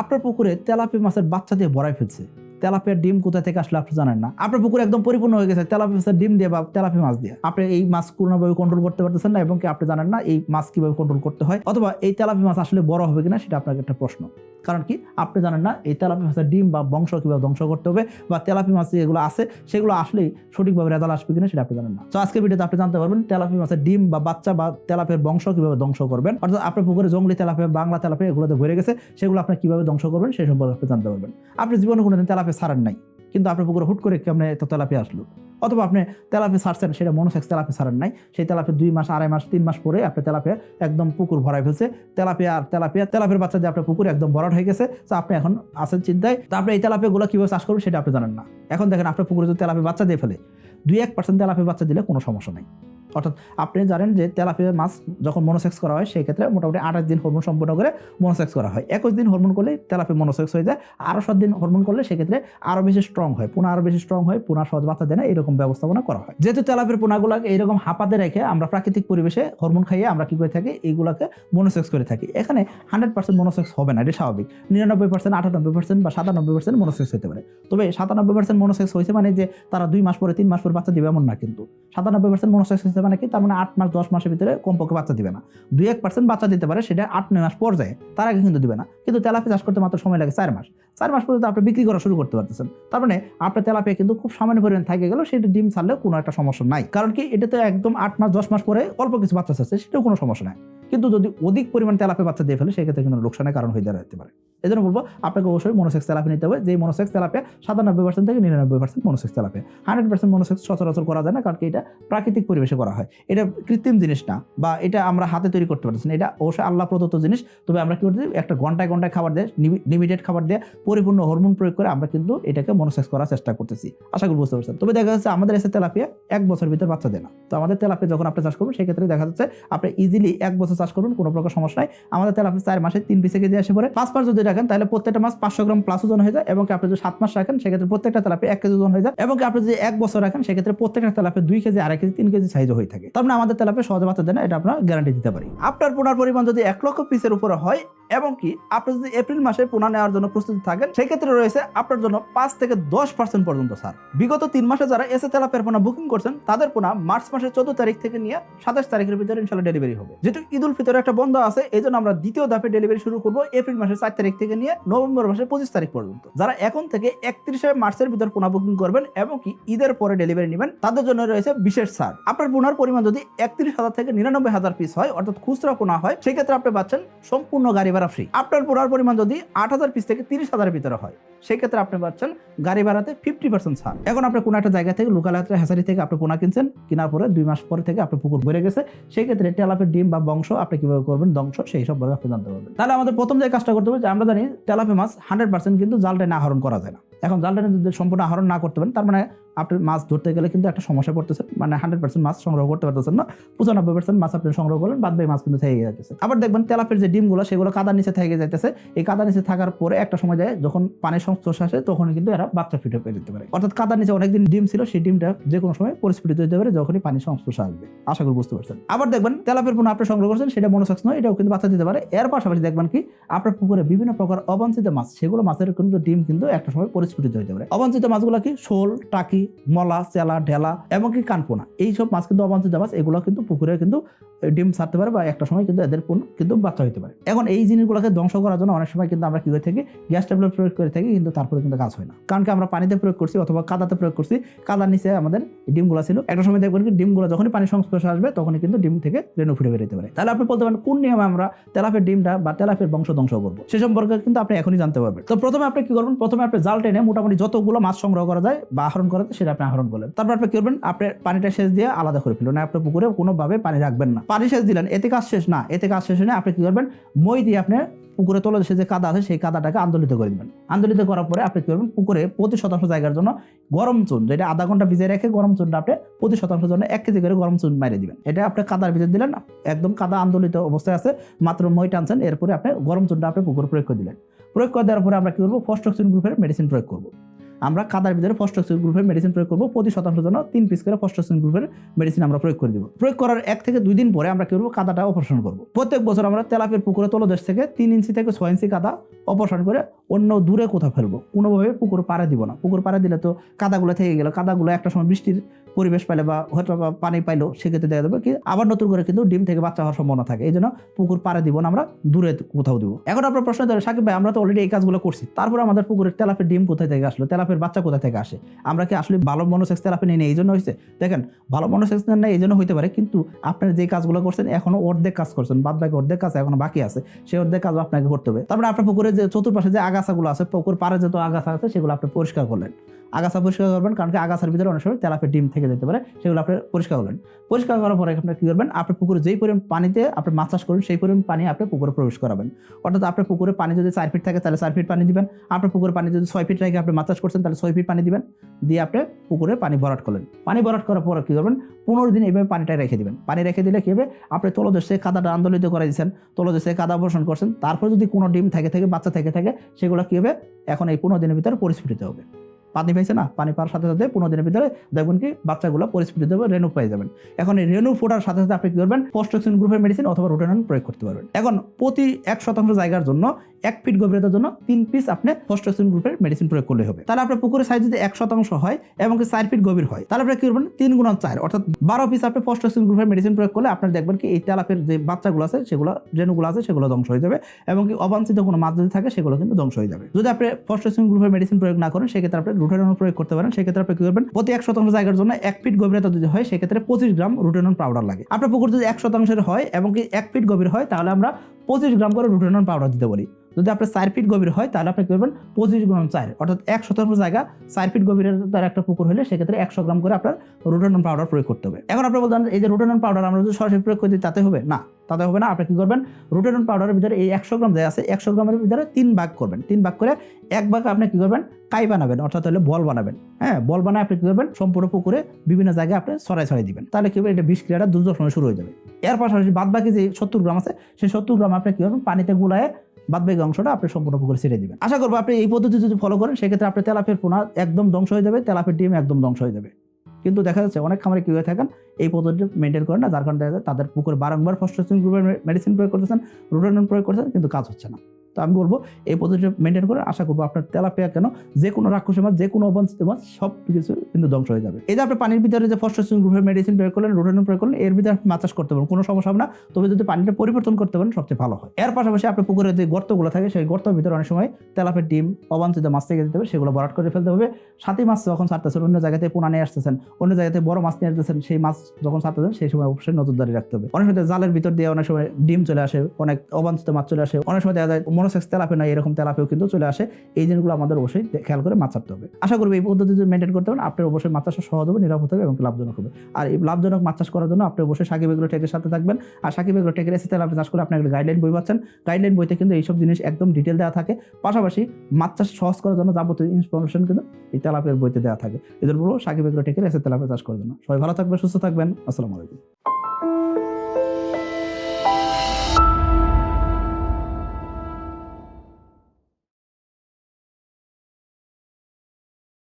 আপনার পুকুরে তেলাপি মাছের বাচ্চা দিয়ে ভরাই ফেলছে। তেলাপিয়ার ডিম কোথা থেকে আসলে আপনি জানেন না। আপনার পুকুর একদম পরিপূর্ণ হয়ে গেছে তেলাপি মাছের ডিম দিয়ে বা তেলাপি মাছ দিয়ে। আপনি এই মাছ কোনোভাবে কন্ট্রোল করতে পারতেছেন না, এবং কি আপনি জানেন না এই মাছ কীভাবে কন্ট্রোল করতে হয়? অথবা এই তেলাপি মাছ আসলে বড় হবে কিনা সেটা আপনার একটা প্রশ্ন। কারণ কি? আপনি জানেন না, এই তেলাপি মাছের ডিম বা বংশ কীভাবে ধ্বংস করতে হবে বা তেলাপি মাছ যেগুলো আছে, সেগুলো আসলেই সঠিকভাবে রেজাল্ট আসবে কিনা সেটা আপনি জানেন না। তো আজকের ভিডিওতে আপনি জানতে পারবেন তেলাপি মাছের ডিম বা বাচ্চা বা তেলাপের বংশ কীভাবে ধ্বংস করবেন। অর্থাৎ আপনার পুকুরে জঙ্গলি তেলাপে, বাংলা তেলাপে এগুলোতে ভরে গেছে, সেগুলো আপনি কীভাবে ধ্বংস করবেন সেই সম্পর্কে আপনি জানতে পারবেন। আপনি জীবনে কোনোদিন তেলাপে ছাড়েন নাই, কিন্তু আপনার পুকুরে হুট করে কেমন এত তেলাপি আসলো? অথবা আপনি তেলাপে ছাড়ছেন সেটা মনোসেক্স তেলাপে ছাড়েন নাই, সেই তেলাপে দুই মাস, আড়াই মাস, তিন মাস পরে আপনি তেলাপে একদম পুকুর ভরাই ফেলছে। তেলাপিয়া আর তেলাপিয়া তেলাপের বাচ্চা দিয়ে আপনার পুকুর একদম ভরাট হয়ে গেছে, তো আপনি এখন আছেন চিন্তায়। তো আপনি এই তেলাপিয়াগুলো কীভাবে চাষ করবেন সেটা আপনি জানেন না। এখন দেখেন আপনার পুকুরে যদি তেলাপে বাচ্চা দিয়ে ফেলে, দুই এক পার্সেন্ট তেলাপে বাচ্চা দিলে কোনো সমস্যা নেই। অর্থাৎ আপনি জানেন যে তেলাপিয়া মাছ যখন মনোসেক্স করা হয়, সেই ক্ষেত্রে মোটামুটি আঠাশ দিন হরমোন সম্পূর্ণ করে মনোসেক্স করা হয়। একুশ দিন হরমোন করলে তেলাপি মনোসেক্স হয়ে যায় আরও সাত দিন হরমোন করলে সেক্ষেত্রে আরও বেশি স্ট্রং হয়, পুনা আরও বেশি স্ট্রং হয়, পুনা সহজ বাচ্চা দেয় না, এরকম ব্যবস্থাপনা করা হয়। যেহেতু তেলাপির পোনাগুলোকে এইরকম হাঁপাতে রেখে আমরা প্রাকৃতিক পরিবেশে হরমোন খাইয়ে আমরা কি করে থাকি এইগুলোকে মনোসেক্স করে থাকি। এখানে হান্ড্রেড পার্সেন্ট মনোসেক্স হবে না, এটা স্বাভাবিক। নিরানব্বই পার্সেন্ট আটানব্বই পার্সেন্ট বা সাতানব্বই পার্সেন্ট মনোসেক্স হতে পারে। তবে সাতানব্বই পার্সেন্ট মনোসেক্স হয়েছে মানে যে তারা দুই মাস পরে, তিন মাস পরে বাচ্চা দিবে, এমন না কিন্তু। সাতানব্বই পার্সেন্ট মনোসেক্স হয়েছে মানে কি তার মানে আট মাস, দশ মাসের ভিতরে কমপক্ষে বাচ্চা দিবে না। দুই এক পার্সেন্ট বাচ্চা দিতে পারে, সেটা আট, নয় মাস পর যায়, তার আগে কিন্তু দিবে না। কিন্তু তেলাপি চাষ করতে মাত্র সময় লাগে চার মাস। চার মাস পর্যন্ত আপনি বিক্রি করা শুরু করতে পারতেছেন। তার মানে আপনার তেলাপিয়া কিন্তু খুব সামান্য পরিমাণ থাকে গেল, সেটা ডিম ছাড়লেও কোনো একটা সমস্যা নাই। কারণ কি, এটা তো একদম আট মাস, দশ মাস পরে অল্প কিছু বাচ্চা চাচ্ছে সেটাও কোনো সমস্যা নাই। কিন্তু যদি অধিক পরিমাণ তেলাপে বাচ্চা দিয়ে ফেলে, সেক্ষেত্রে কিন্তু লোকসানের কারণ হয়ে দাঁড়াতে পারে। এই জন্য বলব, আপনাকে অবশ্যই মনোসেক্স তেলাপি নিতে হবে। যে মনোসেক্স তেলাপে সাতানব্বই পার্সেন্ট থেকে নিরানব্বই পার্সেন্ট মনোসেক্স তেলাপে হান্ড্রেড পার্সেন্ট মনোসেক্স সচরাচর করা যায় না, কারণ এটা প্রাকৃতিক পরিবেশে করা হয়। এটা কৃত্রিম জিনিস না, বা এটা আমরা হাতে তৈরি করতে পারতেছি না। এটা অবশ্যই আল্লাহ প্রদত্ত জিনিস। তবে আমরা কি করতে একটা ঘন্টায় ঘন্টায় খাবার দিয়ে লিমিটেড খাবার দিয়ে, পরিপূর্ণ হরমোন প্রয়োগ করে আমরা কিন্তু এটাকে মনোসেক্স করার চেষ্টা করতেছি। আশা করি বুঝতে পারছেন। তবে দেখা যাচ্ছে আমাদের এসে তেলাপিয়া এক বছর ভিতরে বাচ্চা দেয় না। তো আমাদের তেলাপিয়া যখন আপনি চাষ করবেন, সেক্ষেত্রে দেখা যাচ্ছে আপনি ইজিলি এক বছর চাষ করবেন, কোনো প্রকার সমস্যা নাই। আমাদের তেলাপিয়া চার মাসে তিন পিসে কেজি আসে পরে পাঁচ মাস যদি রাখেন, তাহলে প্রত্যেকটা মাস পাঁচশো গ্রাম প্লাস ওজন হয়ে যায় এবং আপনি যদি সাত মাস রাখেন, সেক্ষেত্রে প্রত্যেকটা তেলাপিয়া এক কেজি ওজন হয়ে যায় এবং আপনি যদি এক বছর রাখেন, সেক্ষেত্রে প্রত্যেকটা তেলাপিয়া দুই কেজি, আড়াই কেজি, তিন কেজি সাইজও হয়ে থাকে। তার মানে আমাদের তেলাপিয়া সহজে বাচ্চা দেয় এটা আপনার গ্যারান্টি দিতে পারি। আপনার পোনার পরিমাণ যদি এক লক্ষ পিসের উপরে হয় এবং কি আপনি যদি এপ্রিল মাসে পোনা নেওয়ার জন্য প্রস্তুতি থাকেন, সেক্ষেত্রে রয়েছে আপনার জন্য পাঁচ থেকে দশ পার্সেন্ট পর্যন্ত স্যার বিগত তিন মাসে যারা এসে তেলাপের পোনা বুকিং করছেন, তাদের পোনা মার্চ মাসের চোদ্দ তারিখ থেকে নিয়ে সাতাশ তারিখের ভিতরে ইনশাল্লাহ ডেলিভারি হবে। যেহেতু ঈদ উল ফিতরের একটা বন্ধ আছে এই আমরা দ্বিতীয় ধাপে ডেলিভারি শুরু করব এপ্রিল মাসের চার তারিখ থেকে নিয়ে নভেম্বর মাসের পঁচিশ তারিখ পর্যন্ত। যারা এখন থেকে একত্রিশে মার্চের ভিতর পোনা বুকিং করবেন এবং কি ঈদের পরে ডেলিভারি নেবেন, তাদের জন্য রয়েছে বিশেষ ছাড়। আপনার পোনার পরিমাণ যদি একত্রিশ হাজার থেকে নিরানব্বই হাজার পিস হয়, অর্থাৎ খুচরা পোনা হয়, সেক্ষেত্রে আপনি পাচ্ছেন সম্পূর্ণ গাড়ি ভাড়া ফ্রি আপনার পোনার পরিমাণ যদি আট হাজার পিস থেকে তিরিশ হাজারের ভিতরে হয়, সেক্ষেত্রে আপনি পাচ্ছেন গাড়ি ভাড়াতে ফিফটি পার্সেন্ট ছাড়। এখন আপনি কোনো একটা জায়গা থেকে লোকাল একটা হ্যাসারি থেকে আপনি পোনা কিনছেন, কেনার পরে দুই মাস পরে থেকে আপনার পুকুর ভরে গেছে সেই ক্ষেত্রে তেলাপের ডিম বা বংশ আপনি কীভাবে করবেন, ধ্বংস, সেই সব আপনি জানতে পারবেন। তাহলে আমাদের প্রথম যে কাজটা করতে হবে যে আমরা জানি তেলাপি মাছ হান্ড্রেড পার্সেন্ট কিন্তু জালটায় না আহরণ করা যায় না। এখন জালটা যদি সম্পূর্ণ আহরণ না করতে পারেন, তার মানে আপনি মাছ ধরতে গেলে কিন্তু একটা সমস্যা পড়তেছে মানে হান্ড্রেড পার্সেন্ট মাছ সংগ্রহ করতে পারতেছেন না, পঁচানব্বই পার্সেন্ট মাছ আপনি সংগ্রহ করলেন, বাদ বাকি মাছ কিন্তু থেকে যাচ্ছে আবার দেখবেন তেলাপের যে ডিমগুলো, সেগুলো কাদার নিচে থেকে যাইতেছে, এই কাদার নিচে থাকার পরে একটা সময় যায় যখন পানির সংস্পর্শ আসে তখন কিন্তু এরা বাচ্চা ফিটে পেয়ে যেতে পারে। অর্থাৎ কাদার নিচে অনেকদিন ডিম ছিল, সেই ডিমটা যে কোনো সময় পরিস্ফুটিত হতে পারে, যখনই পানির সংস্পর্শ আসবে। আশা করি বুঝতে পারছেন। আবার দেখবেন তেলাপের পোনা আপনি সংগ্রহ করছেন, সেটা মনোসেক্স নয়, এটাও কিন্তু বাচ্চা দিতে পারে। এর পাশাপাশি দেখবেন কি, আপনার পুকুরে বিভিন্ন প্রকার অবাঞ্ছিত মাছ, সেগুলো মাছের কিন্তু ডিম কিন্তু একটা সময় পরিস্ফুটিত হতে পারে। অবাঞ্ছিত মাছগুলো কি শোল, টাকি, মলা, চেলা, ঢেলা এমনকি কানপোনা এইসব মাছ কিন্তু অবাঞ্ছিত মাছ। এগুলো কিন্তু পুকুরে কিন্তু ডিম ছাড়তে পারে বা একটা সময় কিন্তু এদের পুন কিন্তু বাচ্চা হতে পারে। এখন এই জিনিসগুলোকে ধ্বংস করার জন্য অনেক সময় কিন্তু আমরা কি করে থাকি, গ্যাস ট্যাবলেট প্রয়োগ করে থাকি কিন্তু তারপরে কিন্তু কাজ হয় না। কারণ কি আমরা পানিতে প্রয়োগ করছি অথবা কাদাতে প্রয়োগ করছি, কাদার নিচে আমাদের ডিমগুলো ছিল। একটা সময় দেখবেন কি ডিমগুলো যখনই পানির সংস্পর্শে আসবে তখনই কিন্তু ডিম থেকে রেণু ফুটে বেরোতে পারে। তাহলে আপনি বলতে পারেন, কোন নিয়মে আমরা তেলাপের ডিমটা বা তেলাপের বংশ ধ্বংস করব? সে সম্পর্কে কিন্তু আপনি এখনই জানতে পারবেন। তো প্রথমে আপনি কি করবেন? প্রথমে আপনি জাল টেনে মোটামুটি যতগুলো মাছ সংগ্রহ করা যায় বা আহরণ করা যায় সেটা আপনি আহরণ করলেন। তারপর আপনি কি করবেন? আপনি পানিটা শেষ দিয়ে আলাদা করে ফেলবেন আপনার পুকুরে কোনোভাবে পানি রাখবেন না। পানি শেষ দিলেন, এতে কাজ শেষ না। এতে কাজ শেষ হলে আপনি কি করবেন? মই দিয়ে আপনি পুকুরে তোলা সে যে কাদা আছে, সেই কাদাটাকে আন্দোলিত করে দেবেন। আন্দোলিত করার পরে আপনি কি করবেন? পুকুরে প্রতি শতাংশ জায়গার জন্য গরম চুন, যেটা আধা ঘণ্টা ভিজিয়ে রেখে গরম চুনটা আপনি প্রতি শতাংশের জন্য এক কেজি করে গরম চুন মারিয়ে দিবেন। এটা আপনি কাদার ভিতরে দিলেন, একদম কাদা আন্দোলিত অবস্থায় আছে, মাত্র মই টানছেন, এরপরে আপনি গরম চুনটা আপনি পুকুর প্রয়োগ করে দিলেন। প্রয়োগ করে দেওয়ার পরে আমরা কি করব? ফস্টক্সিন গ্রুপের মেডিসিন প্রয়োগ করব। আমরা কাদার ভিতরে ফস্টক্সিন গ্রুপের মেডিসিন প্রয়োগ করব, প্রতি শতাংশ জন্য তিন পিস করে ফস্টক্সিন গ্রুপের মেডিসিন আমরা প্রয়োগ করে দিব। প্রয়োগ করার এক থেকে দুই দিন পরে আমরা কী করব? কাদাটা অপারেশন করব। প্রত্যেক বছর আমরা তেলাপের পুকুরে, তলদেশ থেকে তিন ইঞ্চি থেকে ছয় ইঞ্চি কাদা অপারেশন করে অন্য দূরে কোথাও ফেলব। কোনোভাবে পুকুর পাড়ে দিব না। পুকুর পাড়ে দিলে তো কাদাগুলো থেকে গেলো। কাদাগুলো একটা সময় বৃষ্টির পরিবেশ পাইলে বা হয়তো বা পানি পাইলো সেক্ষেত্রে দেখা যাবে কি আবার নতুন করে কিন্তু ডিম থেকে বাচ্চা হওয়ার সম্ভাবনা থাকে। এই জন্য পুকুর পাড়ে দিব না, আমরা দূরে কোথাও দিব। এখন আপনার প্রশ্ন ধরে সাকিব ভাই, আমরা তো অলরেডি এই কাজগুলো করছি। তারপর আমাদের পুকুরের তেলাপের ডিম কোথায় থেকে আসলো? তেলাপের বাচ্চা কোথায় থেকে আসে? আমরা কি আসলে ভালো মনোসেক্স তেলাপি নিয়ে নেই? এই জন্য হয়েছে, দেখেন, ভালো মনোসেক্স নেই এই জন্য হইতে পারে, কিন্তু আপনার যে কাজগুলো করছেন, এখনও অর্ধেক কাজ করছেন বাদ বাকি অর্ধেক কাজ এখনও বাকি আছে। সেই অর্ধেক কাজও আপনাকে করতে হবে। তারপরে আপনার পুকুরের যে চতুর্পাশে যে আগাছাগুলো আছে, পুকুর পাড়ে যত আগাছা আছে, সেগুলো আপনি পরিষ্কার করলেন। আগাছা পরিষ্কার করবেন, কারণ কি আগাছার ভিতরে অনেক সময় তেলাপের ডিম থেকে যেতে পারে, সেগুলো আপনি পরিষ্কার করলেন। পরিষ্কার করার পরে আপনি কি করবেন, আপনার পুকুরে যেই পরিমাণ পানিতে আপনি মাছ চাষ করবেন সেই পরিমাণ পানি আপনি পুকুরে প্রবেশ করাবেন। অর্থাৎ আপনার পুকুরে পানি যদি চার ফিট থাকে, তাহলে চার ফিট পানি দিবেন। আপনার পুকুরে পানি যদি ছয় ফিট রেখে আপনি মাছ চাষ করছেন, তাহলে ছয় ফিট পানি দিবেন। দিয়ে আপনি পুকুরে পানি ভরাট করলেন। পানি ভরাট করার পরে কি করবেন, পনেরো দিন এইভাবে পানিটা রেখে দিবেন। পানি রেখে দিলে কি হবে, আপনি তলদেশে কাদাটা আন্দোলিত করে দিচ্ছেন তলদেশে কাদা বর্ষণ করছেন, তারপর যদি কোনো ডিম থেকে থাকে বাচ্চা থেকে থাকে, সেগুলো কি হবে, এখন এই পনেরো দিনের ভিতরে পরিস্ফুটিত হবে। পানি পাইছে না, পানি পাওয়ার সাথে সাথে পনেরো দিনের ভিতরে দেখবেন কি বাচ্চাগুলো পরিস্ফুটিত হবে রেনু পেয়ে যাবেন। এখন এই রেনু ফোটার সাথে সাথে আপনি কি করবেন পোস্টক্সিন গ্রুপের মেডিসিন অথবা রোটেনন প্রয়োগ করতে পারবেন। এখন প্রতি এক শতাংশ জায়গার জন্য এক ফিট গভীরতার জন্য তিন পিস আপনি পোস্টক্সিন গ্রুপের মেডিসিন প্রয়োগ করলে হবে। তাহলে আপনার পুকুরের সাইজ যদি এক শতাংশ হয় এবং চার ফিট গভীর হয়, তাহলে আপনি কি করবেন, তিন গুণ চার, অর্থাৎ বারো পিস আপনি পোস্টক্সিন গ্রুপের মেডিসিন প্রয়োগ করলে আপনার দেখবেন কি এই তেলাপের যে বাচ্চাগুলো আছে, সেগুলো, রেণুগুলো আছে, সেগুলো ধ্বংস হয়ে যাবে এবং কি অবাঞ্ছিত কোনো মাছ যদি থাকে, সেগুলো কিন্তু ধ্বংস হয়ে যাবে। যদি আপনি পোস্টক্সিন গ্রুপের মেডিসিন প্রয়োগ না করেন, সেক্ষেত্রে আপনি রুটেনন প্রয়োগ করতে পারেন, সেক্ষেত্রে আপনি কি করবেন? প্রতি এক শতাংশ জায়গার জন্য এক ফিট গভীরতা যদি হয়, সেক্ষেত্রে পঁচিশ গ্রাম রুটেনন পাউডার লাগে। আপনার পুকুর যদি এক শতাংশের হয় এবং কি এক ফিট গভীর হয়, তাহলে আমরা পঁচিশ গ্রাম করে রুটেনন পাউডার দিতে বলি যদি আপনার চার ফিট গভীর হয়, তাহলে আপনি কি করবেন? পঁচিশ গ্রাম চার অর্থাৎ এক শতাংশ জায়গা চার ফিট গভীরের তার একটা পুকুর হলে সেক্ষেত্রে একশো গ্রাম করে আপনার রুটেনন পাউডার প্রয়োগ করতে হবে। এখন আপনি বলতেন এই যে রুটেনন পাউডার আমরা যদি সরাসরি প্রয়োগ করি, তাতে হবে? না, তাতে হবে না। আপনি কি করবেন? রুটেনন পাউডারের ভিতরে এই একশো গ্রাম যে আছে, একশো গ্রামের ভিতরে তিন ভাগ করবেন। তিন ভাগ করে এক ভাগ আপনি কি করবেন? কাই বানাবেন, অর্থাৎ হলে বল বানাবেন। হ্যাঁ বল বানায় আপনি কি করবেন? সম্পূর্ণ পুকুরে বিভিন্ন জায়গায় আপনি সরাই সরাই দিবেন। তাহলে কি হবে? এটা বিষ ক্রিয়াটা দ্রুত সময় শুরু হয়ে যাবে। এর পাশাপাশি বাদ বাকি যে সত্তর গ্রাম আছে, সেই সত্তর গ্রাম আপনি কি করবেন? পানিতে গুলায় বাদবাকি অংশটা আপনি সম্পূর্ণ পুকুরে ছেড়ে দেবেন। আশা করব আপনি এই পদ্ধতি যদি ফলো করেন, সেক্ষেত্রে আপনার তেলাপের পোনা একদম ধ্বংস হয়ে যাবে তেলাপের ডিম একদম ধ্বংস হয়ে যাবে। কিন্তু দেখা যাচ্ছে অনেক খামারে কী হয়ে থাকেন, এই পদ্ধতি মেনটেন করেন না, যার কারণে দেখা যায় তাদের পুকুরে বারংবার ফস্টোসিন গ্রুপের মেডিসিন প্রয়োগ করতেছেন রোটানন প্রয়োগ করতেছেন, কিন্তু কাজ হচ্ছে না। তো আমি বলব, এই পদ্ধতিটা মেনটেন করে আশা করব আপনার তেলাপিয়া কেন যে কোনো রাক্ষসী মাছ যে কোনো অবাঞ্ছিত মাছ সব কিছু কিন্তু ধ্বংস হয়ে যাবে। এই যে আপনি পানির ভিতরে যে ফস্টোসিন গ্রুপের মেডিসিন প্রয়োগ করলেন রোটানন প্রয়োগ করলেন, এর ভিতরে আপনি মাছ চাষ করতে পারেন, কোনো সমস্যা হবে না। তবে যদি পানিটা পরিবর্তন করতে পারেন, সবচেয়ে ভালো হয়। এর পাশাপাশি আপনার পুকুরে যে গর্তগুলো থাকে, সেই গর্তের ভিতরে অনেক সময় তেলাপের ডিম, অবাঞ্ছিত মাছ থেকে দিতে হবে, সেগুলো ভরাট করে ফেলতে হবে। সাথে মাছ যখন ছাড়তেছেন, অন্য জায়গাতে পোনা নিয়ে আসতেছেন, অন্য জায়গাতে বড় মাছ নিয়ে আসতেছেন, সেই মাছ যখন ছাড়তেছেন, সেই সময় অবশ্যই নজরদারি রাখতে হবে। অনেক সময় জালের ভিতর দিয়ে অনেক সময় ডিম চলে আসে, অনেক অবাঞ্ছিত মাছ চলে আসে, অনেক সময় দেখা যায় মনোসেক্স তেলাপে নয় এরকম তেলাপেও কিন্তু চলে আসে। এই জিনিসগুলো আমাদের অবশ্যই খেয়াল করে মাছ ছাড়তে হবে। আশা করব এই পদ্ধতি যদি মেনটেন করতে পারেন, আপনার অবশ্যই মাছ চাষ সহজ হবে, নিরাপদ হবে এবং লাভজনক হবে। আর এই লাভজনক মাছ চাষ করার জন্য আপনি অবশ্যই সাকিব এগুলো টেকের সাথে থাকবেন। আর সাকিব এগুলো টেকের এসে তেলাপে চাষ করে আপনি একটা গাইডলাইন বই পাচ্ছেন। গাইডলাইন বইতে কিন্তু এইসব জিনিস একদম ডিটেল দেওয়া থাকে। পাশাপাশি মাছ চাষ সহজ করার জন্য যাবতীয় ইনফরমেশন কিন্তু এই তেলাপের বইতে দেওয়া থাকে। এদের বলব সাকিব এগুলো টেকের এসে তেলাপে চাষ করার জন্য। সবাই ভালো থাকবেন, সুস্থ থাকবেন। আসসালামু আলাইকুম।